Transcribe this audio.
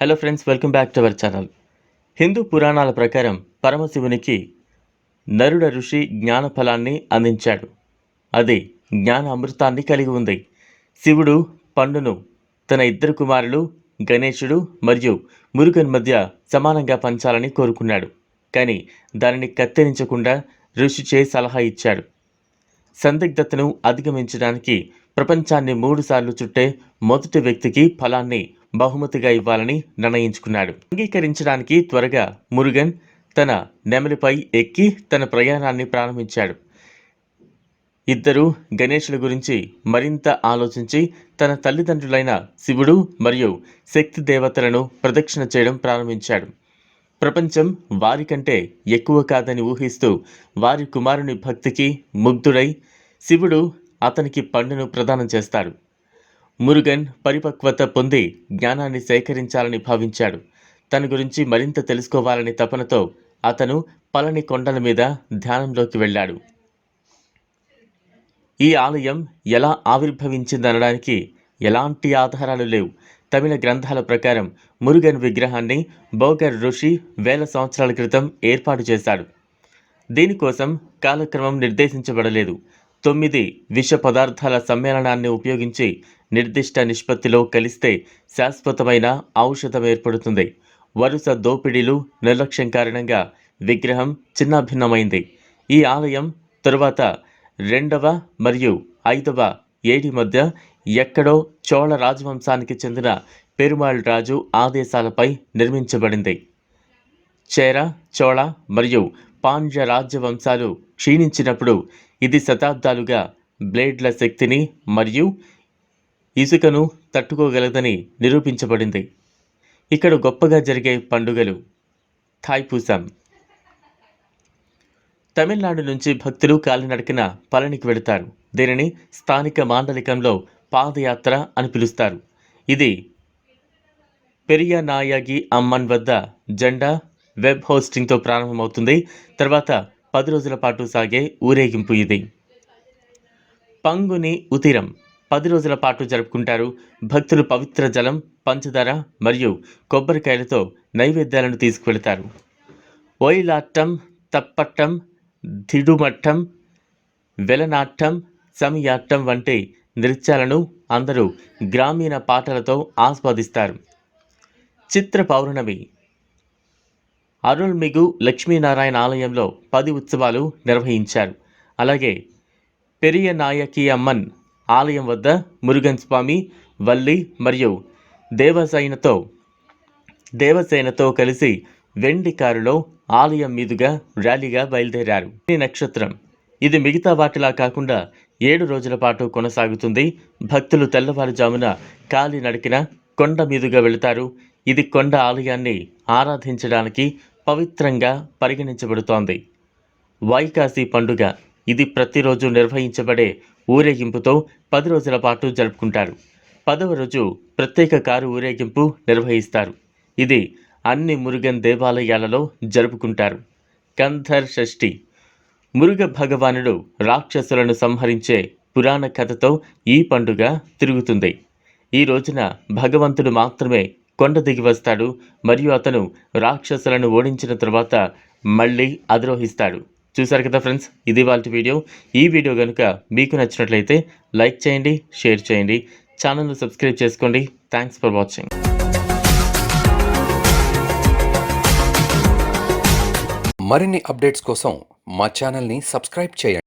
Hello friends welcome back to our channel Hindu పురాణాల ప్రకారం పరమశివునికి నరుడ ఋషి జ్ఞాన ఫలాన్ని అందించాడు. అది జ్ఞాన అమృతాన్ని కలిగి ఉంది. శివుడు పండును తన ఇద్దరు కుమారులు గణేశుడు మరియు మురుగన్ మధ్య సమానంగా పంచాలని కోరుకున్నాడు. కానీ దానిని కత్తిరించకుండా ఋషిచే సలహా ఇచ్చాడు. సందిగ్ధతను అధిగమించడానికి ప్రపంచాన్ని మూడుసార్లు చుట్టే మొదటి వ్యక్తికి ఫలాన్ని బహుమతిగా ఇవ్వాలని నిర్ణయించుకున్నాడు. అంగీకరించడానికి త్వరగా మురుగన్ తన నెమలిపై ఎక్కి తన ప్రయాణాన్ని ప్రారంభించాడు. ఇద్దరు గణేషుల గురించి మరింత ఆలోచించి తన తల్లిదండ్రులైన శివుడు మరియు శక్తి దేవతలను ప్రదక్షిణ చేయడం ప్రారంభించాడు. ప్రపంచం వారికంటే ఎక్కువ కాదని ఊహిస్తూ వారి కుమారుని భక్తికి ముగ్ధుడై శివుడు అతనికి పండును ప్రదానం చేస్తాడు. మురుగన్ పరిపక్వత పొంది జ్ఞానాన్ని సేకరించాలని భావించాడు. తన గురించి మరింత తెలుసుకోవాలని తపనతో అతను పలని కొండల మీద ధ్యానంలోకి వెళ్ళాడు. ఈ ఆలయం ఎలా ఆవిర్భవించిందనడానికి ఎలాంటి ఆధారాలు లేవు. తమిళ గ్రంథాల ప్రకారం మురుగన్ విగ్రహాన్ని బోగర్ ఋషి వేల సంవత్సరాల క్రితం ఏర్పాటు చేశాడు. దీనికోసం కాలక్రమం నిర్దేశించబడలేదు. తొమ్మిది విష పదార్థాల సమ్మేళనాన్ని ఉపయోగించి నిర్దిష్ట నిష్పత్తిలో కలిస్తే శాశ్వతమైన ఔషధం ఏర్పడుతుంది. వరుస దోపిడీలు నిర్లక్ష్యం కారణంగా విగ్రహం చిన్నాభిన్నమైంది. ఈ ఆలయం తరువాత రెండవ మరియు ఐదవ ఏడి మధ్య ఎక్కడో చోళ రాజవంశానికి చెందిన పెరుమాళ్ రాజు ఆదేశాలపై నిర్మించబడింది. చేర చోళ మరియు పాండ్య రాజ్యవంశాలు క్షీణించినప్పుడు ఇది శతాబ్దాలుగా బ్లేడ్ల శక్తిని మరియు ఇసుకను తట్టుకోగలదని నిరూపించబడింది. ఇక్కడ గొప్పగా జరిగే పండుగలు థాయ్పూసం. తమిళనాడు నుంచి భక్తులు కాలినడకన పళనికి వెళతారు. దీనిని స్థానిక మాండలికంలో పాదయాత్ర అని పిలుస్తారు. ఇది పెరియనాయగి అమ్మన్ వద్ద జెండా వెబ్ హోస్టింగ్తో ప్రారంభమవుతుంది. తర్వాత పది రోజుల పాటు సాగే ఊరేగింపు ఇది. పంగుని ఉతిరం. పది రోజుల పాటు జరుపుకుంటారు. భక్తులు పవిత్ర జలం పంచదార మరియు కొబ్బరికాయలతో నైవేద్యాలను తీసుకువెళతారు. ఒయిలాట్టం తప్పట్టం దిడుమట్టం వెలనాట్టం సమియాట్టం వంటి నృత్యాలను అందరూ గ్రామీణ పాటలతో ఆస్వాదిస్తారు. చిత్ర పౌర్ణమి. అరుణ్మిగు లక్ష్మీనారాయణ ఆలయంలో పది ఉత్సవాలు నిర్వహించారు. అలాగే పెరియ నాయకి అమ్మన్ ఆలయం వద్ద మురుగన్ స్వామి వల్లి మరియు దేవసేనతో దేవసేనతో కలిసి వెండి కారులో ఆలయం మీదుగా ర్యాలీగా బయలుదేరారు. ఈ నక్షత్రం. ఇది మిగతా వాటిలా కాకుండా ఏడు రోజుల పాటు కొనసాగుతుంది. భక్తులు తెల్లవారుజామున కాలి నడికిన కొండ మీదుగా వెళతారు. ఇది కొండ ఆలయాన్ని ఆరాధించడానికి పవిత్రంగా పరిగణించబడుతోంది. వైకాసి పండుగ ఇది ప్రతిరోజు నిర్వహించబడే ఊరేగింపుతో పది రోజుల పాటు జరుపుకుంటారు. పదవ రోజు ప్రత్యేక కారు ఊరేగింపు నిర్వహిస్తారు. ఇది అన్ని మురుగన్ దేవాలయాలలో జరుపుకుంటారు. కంధర్ షష్ఠి మురుగ భగవానుడు రాక్షసులను సంహరించే పురాణ కథతో ఈ పండుగ తిరుగుతుంది. ఈ రోజున భగవంతుడు మాత్రమే కొండ దిగి వస్తాడు మరియు అతను రాక్షసులను ఓడించిన తర్వాత మళ్ళీ అధిరోహిస్తాడు. చూసారు కదా ఫ్రెండ్స్ ఇది వాళ్ళ వీడియో. ఈ వీడియో కనుక మీకు నచ్చినట్లయితే లైక్ చేయండి షేర్ చేయండి ఛానల్ను సబ్స్క్రైబ్ చేసుకోండి. థ్యాంక్స్ ఫర్ వాచింగ్ మరిన్ని అప్డేట్స్ కోసం మా ఛానల్ని సబ్స్క్రైబ్ చేయండి.